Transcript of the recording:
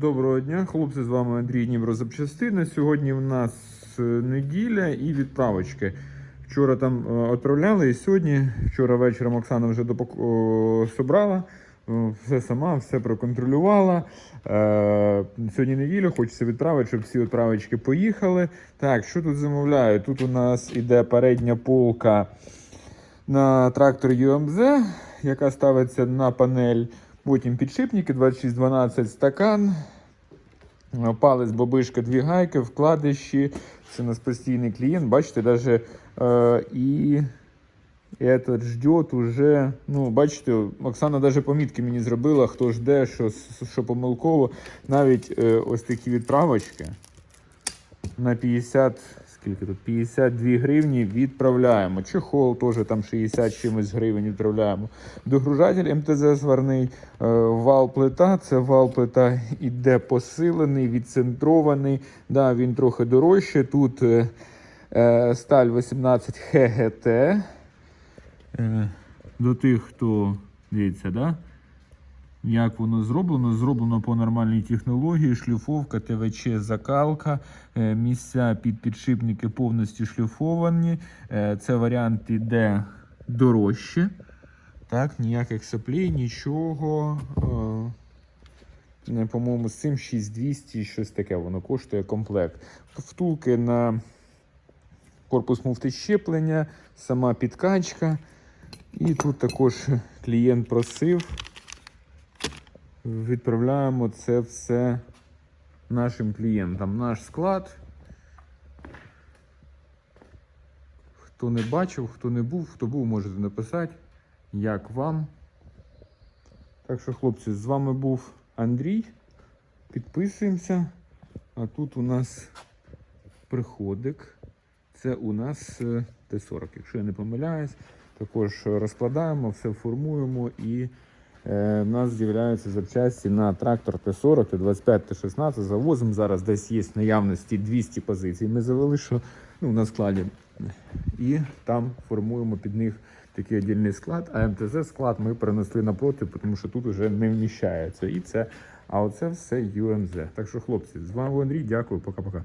Доброго дня, хлопці, з вами Андрій Дніпро Запчастини. Сьогодні в нас е, неділя і відправочки. Вчора там е, відправляли і сьогодні. Вчора вечором Оксана вже допак... о, собрала. Все сама, все проконтролювала. Е, сьогодні неділя, хочеться відправити, щоб всі відправочки поїхали. Так, що тут замовляю? Тут у нас іде передня полка на трактор UMZ, яка ставиться на панель. Потім підшипники 2612 стакан, е, палець, бабишка, дві гайки, вкладиші. Це у нас постійний клієнт. Бачите, навіть е, і этот ждет уже. Ну, бачите, Оксана навіть помітки мені зробила, хто жде, що, що помилково. Навіть е, ось такі відправочки на 50, скільки тут? 52 гривні відправляємо. Чехол теж там 60 чимось гривень відправляємо. Догружатель МТЗ сварний, е, вал плита. Це вал плита іде посилений, відцентрований. Да, він трохи дорожче. Тут е, е, сталь 18 ХГТ. До тих, хто дивіться, да? Як воно зроблено? Зроблено по нормальній технології, шліфовка, ТВЧ, закалка, е, місця під підшипники повністю шліфовані. Е, Це варіант іде дорожче. Так, ніяких соплей, нічого. Е, По-моєму, з цим 6200, щось таке воно коштує комплект. Втулки на корпус муфти щеплення, сама підкачка. І тут також клієнт просив. Відправляємо це все нашим клієнтам. Наш склад. Хто не бачив, хто не був, хто був, можете написати, як вам. Так що, хлопці, з вами був Андрій. Підписуємося. А тут у нас приходик. Це у нас е, Т-40, якщо я не помиляюсь. Також розкладаємо, все формуємо і е, в нас з'являються запчасті на трактор Т-40, Т-25, Т-16. Завозимо зараз десь є в наявності 200 позицій. Ми завели, що ну, на складі. І там формуємо під них такий віддільний склад. А МТЗ склад ми перенесли напроти, тому що тут вже не вміщається. І це, а оце все UMZ. Так що, хлопці, з вами Андрій. Дякую, пока-пока.